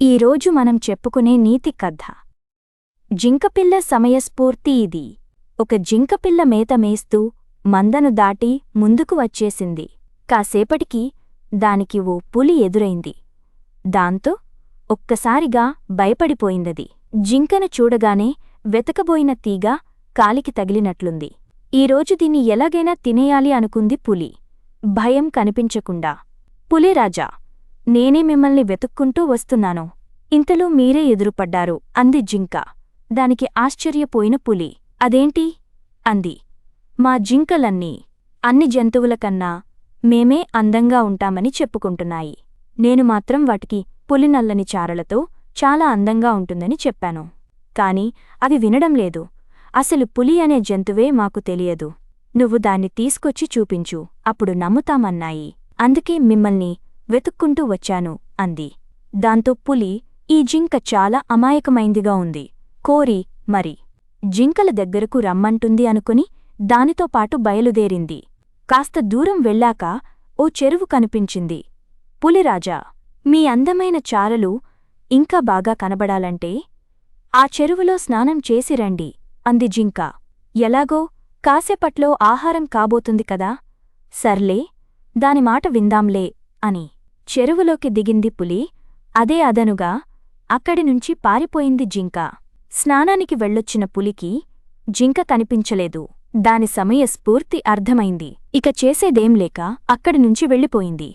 ఈరోజు మనం చెప్పుకునే నీతి కథ. జింకపిల్ల సమయస్ఫూర్తి ఇది. ఒక జింకపిల్ల మేత మేస్తూ మందను దాటి ముందుకు వచ్చేసింది. కాసేపటికి దానికి ఓ పులి ఎదురైంది. దాంతో ఒక్కసారిగా భయపడిపోయిందది. జింకను చూడగానే వెతకబోయిన తీగ కాలికి తగిలినట్లుంది. ఈరోజు దీన్ని ఎలాగైనా తినేయాలి అనుకుంది పులి. భయం కనిపించకుండా. పులిరాజా నేనే మిమ్మల్ని వెతుక్కుంటూ వస్తున్నాను. ఇంతలో మీరే ఎదురుపడ్డారు అంది జింక. దానికి ఆశ్చర్యపోయిన పులి. అదేంటి? అంది. మా జింకలన్నీ అన్ని జంతువులకన్నా మేమే అందంగా ఉంటామని చెప్పుకుంటున్నాయి. నేను మాత్రం వాటికి పులినల్లని చారలతో చాలా అందంగా ఉంటుందని చెప్పాను. కాని అవి వినడం లేదు. అసలు పులి అనే జంతువే మాకు తెలియదు. నువ్వు దాన్ని తీసుకొచ్చి చూపించు. అప్పుడు నమ్ముతామన్నాయి. అందుకే మిమ్మల్ని వెతుక్కుంటూ వచ్చాను అంది. దాంతో పులి ఈ జింక చాలా అమాయకమైందిగా ఉంది. కోరి మరి. జింకల దగ్గరకు రమ్మంటుంది అనుకుని దానితో పాటు బయలుదేరింది. కాస్త దూరం వెళ్ళాక ఓ చెరువు కనిపించింది. పులిరాజా మీ అందమైన చారలు ఇంకా బాగా కనబడాలంటే ఆ చెరువులో స్నానం చేసిరండి అంది జింక. ఎలాగో కాసేపట్లో ఆహారం కాబోతుంది కదా? సర్లే దాని మాట విందాంలే అని. చెరువులోకి దిగింది పులి. అదే అదనుగా అక్కడి నుంచి పారిపోయింది జింక. స్నానానికి వెళ్ళొచ్చిన పులికి జింక కనిపించలేదు. దాని సమయ స్ఫూర్తి అర్థమైంది. ఇక చేసేదేం లేక అక్కడి నుంచి వెళ్ళిపోయింది.